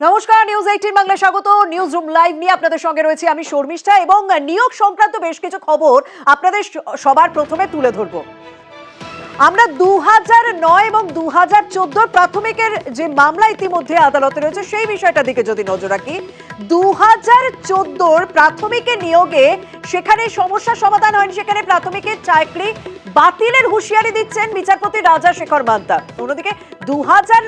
নমস্কার news eighteen Bangla স্বাগত। News room live নিয়ে আপনাদের সঙ্গে রয়েছে আমি শর্মিষ্ঠা এবং নিয়োগ সংক্রান্ত বেশ কিছু খবর আপনাদের সবার প্রথমে তুলে ধরবো। আমরা দু নয় এবং দু হাজার প্রাথমিকের যে মামলা ইতিমধ্যে আদালতে রয়েছে, সেই বিষয়টা দিকে যদি নজর রাখি দু প্রাথমিকের নিয়োগে সেখানে সমস্যার সমাধান হয়নি, সেখানে চাকরি বাতিলের হুঁশিয়ারি দিচ্ছেন বিচারপতি রাজা শেখর মান্তা। অন্যদিকে দু হাজার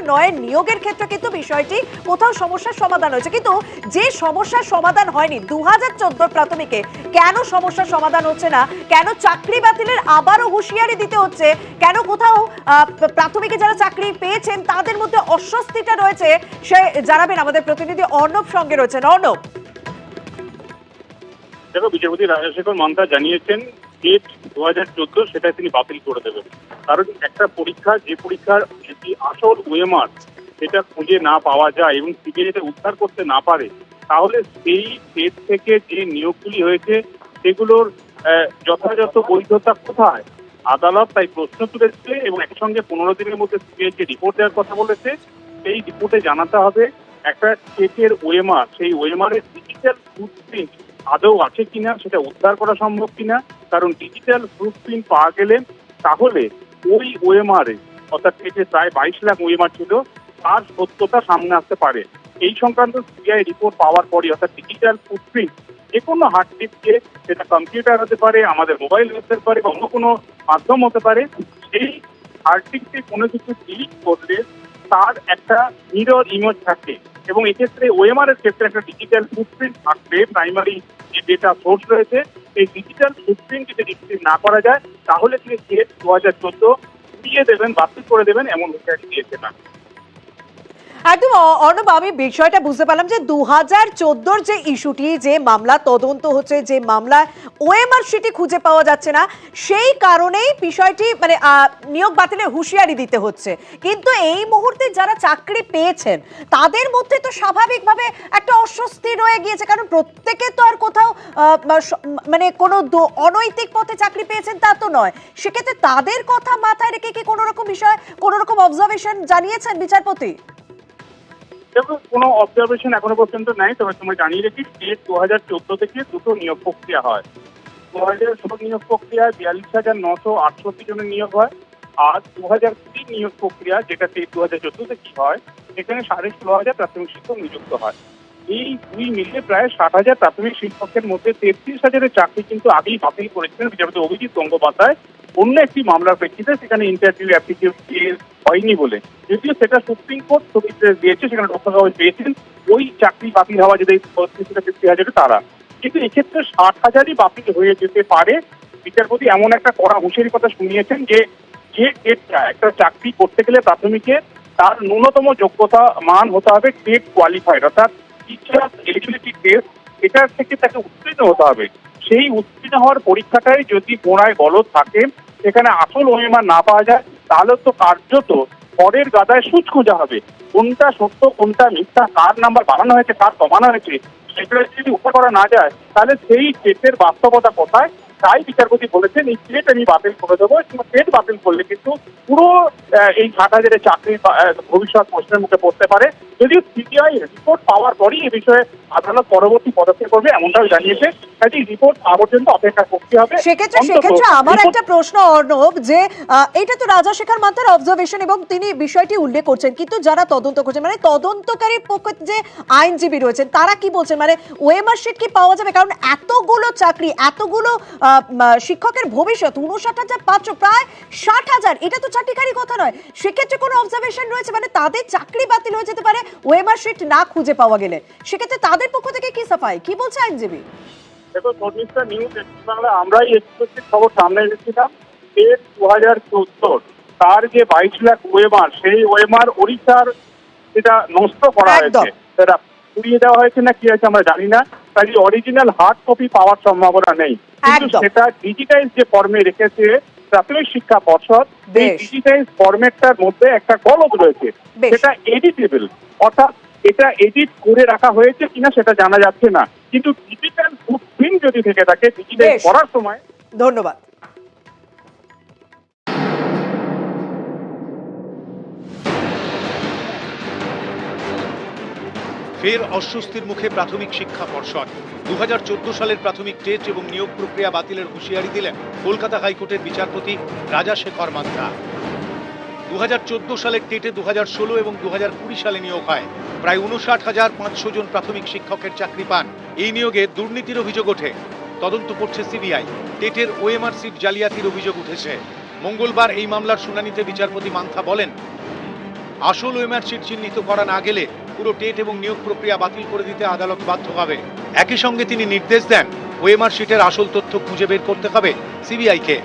নিয়োগের ক্ষেত্রে কিন্তু বিষয়টি কোথাও সমস্যার সমাধান হয়েছে। কিন্তু যে সমস্যার সমাধান হয়নি দু হাজার প্রাথমিকে কেন সমস্যার সমাধান হচ্ছে না? কেন চাকরি বাতিলের আবারও হুঁশিয়ারি দিতে হচ্ছে? কেন কোথাও প্রাথমিকে যারা চাকরি পেয়েছেন, তাদের মধ্যে অস্বস্তিটা রয়েছে? সে জানাবেন আমাদের প্রতিনিধি অর্ণব সঙ্গে রয়েছেন অর্ণব। দেখো, বিচারপতি রাজশেখর মান্তা জানিয়েছেন ডেট দু হাজার চোদ্দ সেটা তিনি বাতিল করে দেবেন। কারণ একটা পরীক্ষা, যে পরীক্ষার যদি আসল ওয়েমার সেটা খুঁজে না পাওয়া যায় এবং সিবিআই এটা উদ্ধার করতে না পারে, তাহলে সেই ডেট থেকে যে নিয়োগগুলি হয়েছে, সেগুলোর যথাযথ বৈধতা কোথায়? আদালত তাই প্রশ্ন তুলেছে এবং একসঙ্গে পনেরো দিনের মধ্যে সিবিআই যে রিপোর্ট দেওয়ার কথা বলেছে। সেই রিপোর্টে জানাতে হবে একটা স্টেটের ওয়েমার, সেই ওয়েমারের ডিজিটাল ফুটপ্রিন্ট আদৌ আছে কিনা সেটা উদ্ধার করা সম্ভব কিনা, কারণ ডিজিটাল ফুটপ্রিন্ট পাওয়া গেলে তাহলে ওই ওয়েমারে, অর্থাৎ থেকে প্রায় বাইশ লাখ ওয়েমার ছিল, তার সত্যতা সামনে আসতে পারে। এই সংক্রান্ত সিবিআই রিপোর্ট পাওয়ার পরই, অর্থাৎ ডিজিটাল ফুটপ্রিন্ট যে কোনো হার্ড ডিস্কে সেটা কম্পিউটার হতে পারে, আমাদের মোবাইল হতে পারে বা অন্য কোনো মাধ্যম হতে পারে, সেই হার্ড ডিস্কে কোনো কিছু ডিলিট করলে তার একটা মিরর ইমেজ থাকে। এবং এক্ষেত্রে ওএমআর এর ক্ষেত্রে একটা ডিজিটাল ফুটপ্রিন্ট থাকবে প্রাইমারি যে ডেটা সোর্স রয়েছে এই ডিজিটাল ফুটপ্রিন্ট যদি রিসিভ না করা যায়, তাহলে তিনি সেট দু হাজার চোদ্দ দিয়ে দেবেন, বাতিল করে দেবেন, এমন হুঁশিয়ারি দিয়েছে না একদম অর্ণব, আমি বিষয়টা বুঝতে পারলাম যে দু হাজার চোদ্দোর যে ইস্যুটি, যে মামলা, তদন্ত হচ্ছে যে মামলা, ওএমআর সিটি খুঁজে পাওয়া যাচ্ছে না। সেই কারণেই বিষয়টি মানে নিয়োগ বাতিলের হুঁশিয়ারি দিতে হচ্ছে। কিন্তু এই মুহূর্তে যারা চাকরি পেয়েছেন, তাদের মধ্যে তো স্বাভাবিকভাবে একটা অস্বস্তি রয়ে গিয়েছে, কারণ প্রত্যেকে তো আর কোথাও মানে কোনো অনৈতিক পথে চাকরি পেয়েছেন তা তো নয়। সেক্ষেত্রে তাদের কথা মাথায় রেখে কি কোনো রকম বিষয়, কোনো রকম অবজারভেশন জানিয়েছেন বিচারপতি? দেখো, কোনো অবজারভেশন এখনও পর্যন্ত নাই, তবে তোমায় জানিয়ে ডেট দু হাজার চোদ্দ থেকে দুটো নিয়োগ প্রক্রিয়া হয়। দু হাজার ষোলো নিয়োগ বিয়াল্লিশ হাজার নশো আটষট্টি জনের নিয়োগ হয়, আর দু হাজার কুড়ি নিয়োগ প্রক্রিয়া যেটা দু হাজার চোদ্দতে হয়, এখানে সাড়ে ষোলো হাজার প্রাথমিক শিক্ষক নিযুক্ত হয়। এই দুই মিলিয়ে প্রায় ষাট হাজার প্রাথমিক শিক্ষকের মধ্যে তেত্রিশ হাজারের চাকরি কিন্তু আগেই বাতিল করেছিলেন বিচারপতি অভিজিৎ গঙ্গোপাধ্যায়। অন্য একটি মামলার প্রেক্ষিতে সেখানে ইন্টারভিউ অ্যাপ্লিকেশন হয়নি বলে। যদিও সেটা সুপ্রিম কোর্ট স্থগিত দিয়েছে, সেখানে রক্ষা কাগজ পেয়েছেন। ওই চাকরি বাতিল হওয়া যদি ফিফটি হাজারে তারা। কিন্তু এক্ষেত্রে ষাট হাজারই বাতিল হয়ে যেতে পারে। বিচারপতি এমন একটা কড়া হুঁশিয়ারি কথা শুনিয়েছেন যে যে টেটটা একটা চাকরি করতে গেলে প্রাথমিকে তার ন্যূনতম যোগ্যতা মান হতে হবে টেট কোয়ালিফাইড অর্থাৎ টিচার এলিজিবিলিটি টেস্ট এটার থেকে তাকে উত্তীর্ণ হতে হবে। সেই উত্তীর্ণ হওয়ার পরীক্ষাটাই যদি গোড়ায় গলদ থাকে সেখানে আসল ওএমআর না পাওয়া যায়, তাহলে তো কার্যত পরের গাদায় সুচ খোঁজা হবে। কোনটা সত্য, কোনটা মিথ্যা, কার নাম্বার বাড়ানো হয়েছে, কার কমানো হয়েছে, সেগুলো যদি উপর করা না যায়, তাহলে সেই কেসের বাস্তবতা কোথায়? তাই বিচারপতি বলেছেন এই টেট আমি বাতিল করে দেবো এবং টেট বাতিল করলে কিন্তু পুরো এই ষাট হাজারের চাকরির ভবিষ্যৎ প্রশ্নের মুখে পড়তে পারে। যদিও সিবিআই রিপোর্ট পাওয়ার পরই এ বিষয়ে আদালত পরবর্তী পদক্ষেপ করবে এমনটাও জানিয়েছে। কাজে রিপোর্ট পাওয়া পর্যন্ত অপেক্ষা করতে হবে। সেক্ষেত্রে সেক্ষেত্রে আমার একটা প্রশ্ন অর্ণব যে আহ, এটা তো রাজা শেখার মাতার অবজারভেশন এবং তিনি বিষয়টি উল্লেখ করছেন কিন্তু যারা তদন্ত করছেন মানে তদন্তকারীর পক্ষে যে আইনজীবী রয়েছেন তারা কি বলছেন? মানে ওএমআর শিট কি পাওয়া যাবে? কারণ এতগুলো চাকরি এতগুলো শিক্ষকের ভবিষ্যৎ উনষাট হাজার পাঁচশো প্রায় ষাট হাজার। এটা তো চাকরিকারী কথা নয়। সেক্ষেত্রে কোনো অবজারভেশন রয়েছে? মানে তাদের চাকরি বাতিল হয়ে যেতে পারে ওএমআর শিট না খুঁজে পাওয়া গেলে। সেক্ষেত্রে তাদের পক্ষ থেকে কি সাফাই? কি বলছে আইনজীবী? দেখো শর্মিষ্ঠা নিউজ বাংলা আমরাই এক্সক্লুসিভ খবর সামনে এনেছিলাম ডেট দু হাজার চোদ্দোর তার যে বাইশ লাখ ওয়েমার সেই ওয়েমার ওড়িশার যেটা নষ্ট করা। হয়েছে। সেটা পুড়িয়ে দেওয়া হয়েছে না কি হয়েছে আমরা জানি না কাজে অরিজিনাল হার্ড কপি পাওয়ার সম্ভাবনা নেই। কিন্তু সেটা ডিজিটাইজ যে ফর্মে রেখেছে প্রাথমিক শিক্ষা পর্ষদ এই ডিজিটাইজ ফরম্যাটটার মধ্যে একটা গলদ রয়েছে সেটা এডিটেবল অর্থাৎ এটা এডিট করে রাখা হয়েছে কিনা সেটা জানা যাচ্ছে না। কিন্তু ডিজিটাল ফুটপ্রিন্ট যদি থেকে থাকে ডিজিটাইজ। করার সময় ধন্যবাদ। ফের অস্বস্তির মুখে প্রাথমিক শিক্ষা পর্ষদ। দুহাজার চোদ্দ সালের প্রাথমিক টেট এবং নিয়োগ প্রক্রিয়া বাতিলের হুঁশিয়ারি দিলেন কলকাতা হাইকোর্টের বিচারপতি রাজা শেখর মান্থা দুহাজার চোদ্দ সালের টেটে দুহাজার ষোলো এবং দুহাজার কুড়ি সালে নিয়োগ হয়। প্রায় উনষাট হাজার পাঁচশো জন প্রাথমিক শিক্ষকের চাকরি পান। এই নিয়োগে দুর্নীতির অভিযোগ ওঠে। তদন্ত করছে সিবিআই। টেটের ওএমআর সিট জালিয়াতির অভিযোগ উঠেছে। মঙ্গলবার এই মামলার শুনানিতে বিচারপতি মান্থা বলেন আসল ওএমআর সিট চিহ্নিত করা না গেলে পুরো টেট এবং নিয়োগ প্রক্রিয়া বাতিল করে দিতে আদালত বাধ্য হবে। একই সঙ্গে তিনি নির্দেশ দেন, ওএমআর সিটের আসল তথ্য খুঁজে বের করতে হবে সিবিআইকে।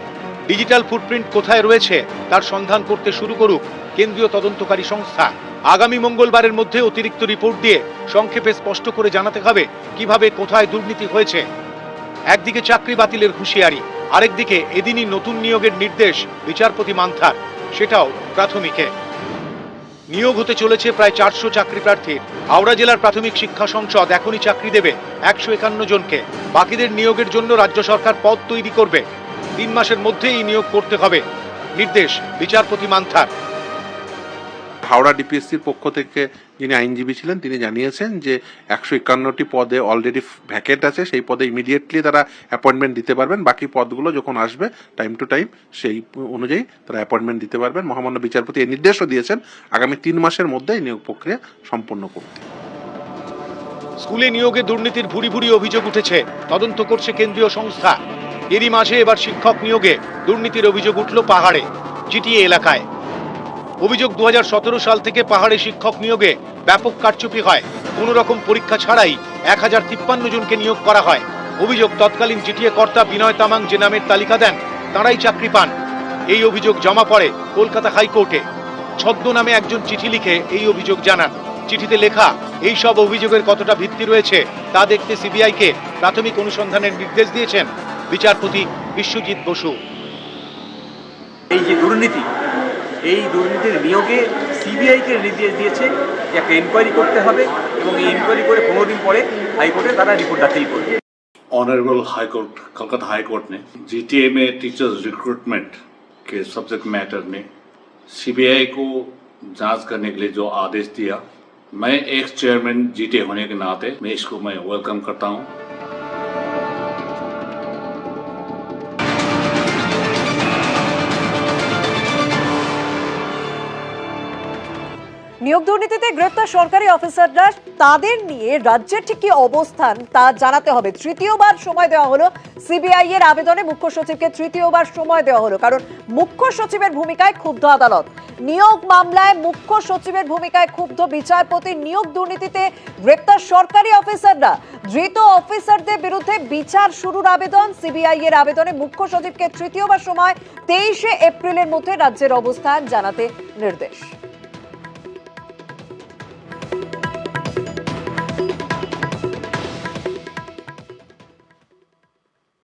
ডিজিটাল ফুটপ্রিন্ট কোথায় রয়েছে তার সন্ধান করতে শুরু করুক কেন্দ্রীয় তদন্তকারী সংস্থা। আগামী মঙ্গলবারের মধ্যে অতিরিক্ত রিপোর্ট দিয়ে সংক্ষেপে স্পষ্ট করে জানাতে হবে কীভাবে কোথায় দুর্নীতি হয়েছে। একদিকে চাকরি বাতিলের হুঁশিয়ারি, আরেকদিকে এদিনই নতুন নিয়োগের নির্দেশ বিচারপতি মান্থার, সেটাও প্রাথমিকে। নিয়োগ হতে চলেছে প্রায় চারশো চাকরি প্রার্থীর। হাওড়া জেলার প্রাথমিক শিক্ষা সংসদ এখনই চাকরি দেবে একশো একান্ন জনকে। বাকিদের নিয়োগের জন্য রাজ্য সরকার পদ তৈরি করবে। তিন মাসের মধ্যে এই নিয়োগ করতে হবে। নির্দেশ বিচারপতি মান্থার। হাওড়া ডিপিএসসির পক্ষ থেকে যিনি আইনজীবী ছিলেন, তিনি জানিয়েছেন যে একশো একান্নটি পদে অলরেডি ভ্যাকেন্ট আছে, সেই পদে ইমিডিয়েটলি তারা অ্যাপয়েন্টমেন্ট দিতে পারবেন। বাকি পদগুলো যখন আসবে টাইম টু টাইম সেই অনুযায়ী তারা অ্যাপয়েন্টমেন্ট দিতে পারবেন। মহামান্য বিচারপতি এই নির্দেশও দিয়েছেন, আগামী তিন মাসের মধ্যে এই নিয়োগ প্রক্রিয়া সম্পন্ন করতে। স্কুলে নিয়োগে দুর্নীতির ভুরি ভুরি অভিযোগ উঠেছে, তদন্ত করছে কেন্দ্রীয় সংস্থা। এরই মাঝে এবার শিক্ষক নিয়োগে দুর্নীতির অভিযোগ উঠল পাহাড়ে জিটিএ এলাকায়। অভিযোগ দু হাজার সতেরো সাল থেকে পাহাড়ে শিক্ষক নিয়োগে ব্যাপক কারচুপি হয়। কোনো রকম পরীক্ষা ছাড়াই এক হাজার তিপ্পান্ন জনকে নিয়োগ করা হয়। অভিযোগ তৎকালীন জিটিএ কর্তা বিনয় তামাং যে নামের তালিকা দেন, তারাই চাকরি পান। এই অভিযোগ জমা পড়ে কলকাতা হাইকোর্টে। ছদ্ম নামে একজন চিঠি লিখে এই অভিযোগ জানান। চিঠিতে লেখা, এই সব অভিযোগের কতটা ভিত্তি রয়েছে তা দেখতে সিবিআইকে প্রাথমিক অনুসন্ধানের নির্দেশ দিয়েছেন বিচারপতি বিশ্বজিৎ বসু। এই যে দুর্নীতি এই দুর্নীতির নিয়োগে সিবিআইকে নির্দেশ দিয়েছে যে একটা এনকোয়ারি করতে হবে এবং এই এনকোয়ারি করে पनेरो दिन পরে হাইকোর্টে তারা রিপোর্ট দাখিল করবে honourable high court Calcutta high court ने जीटीए में टीचर्स रिक्रूटमेंट के सब्जेक्ट मैटर में सीबीआई को जांच करने के लिए जो आदेश दिया मैं एक्स चेयरमैन जीटीए होने के नाते मैं इसको मैं वेलकम करता हूं নিয়োগ দুর্নীতিতে গ্রেপ্তার সরকারি অফিসাররা তাদের নিয়ে রাজ্যের ঠিক কি অবস্থান তা জানাতে হবে। তৃতীয়বার সময় দেওয়া হলো সিবিআই এর আবেদনে। মুখ্য সচিবকে তৃতীয়বার সময় দেওয়া হলো, কারণ মুখ্য সচিবের ভূমিকায় ক্ষুব্ধ আদালত। নিয়োগ মামলায় মুখ্য সচিবের ভূমিকায় ক্ষুব্ধ বিচারপতি। নিয়োগ দুর্নীতিতে গ্রেপ্তার সরকারি অফিসাররা। ধৃত অফিসারদের বিরুদ্ধে বিচার শুরুর আবেদন। সিবিআই এর আবেদনে মুখ্য সচিবকে তৃতীয়বার সময়, তেইশে এপ্রিলের মধ্যে রাজ্যের অবস্থান জানাতে নির্দেশ।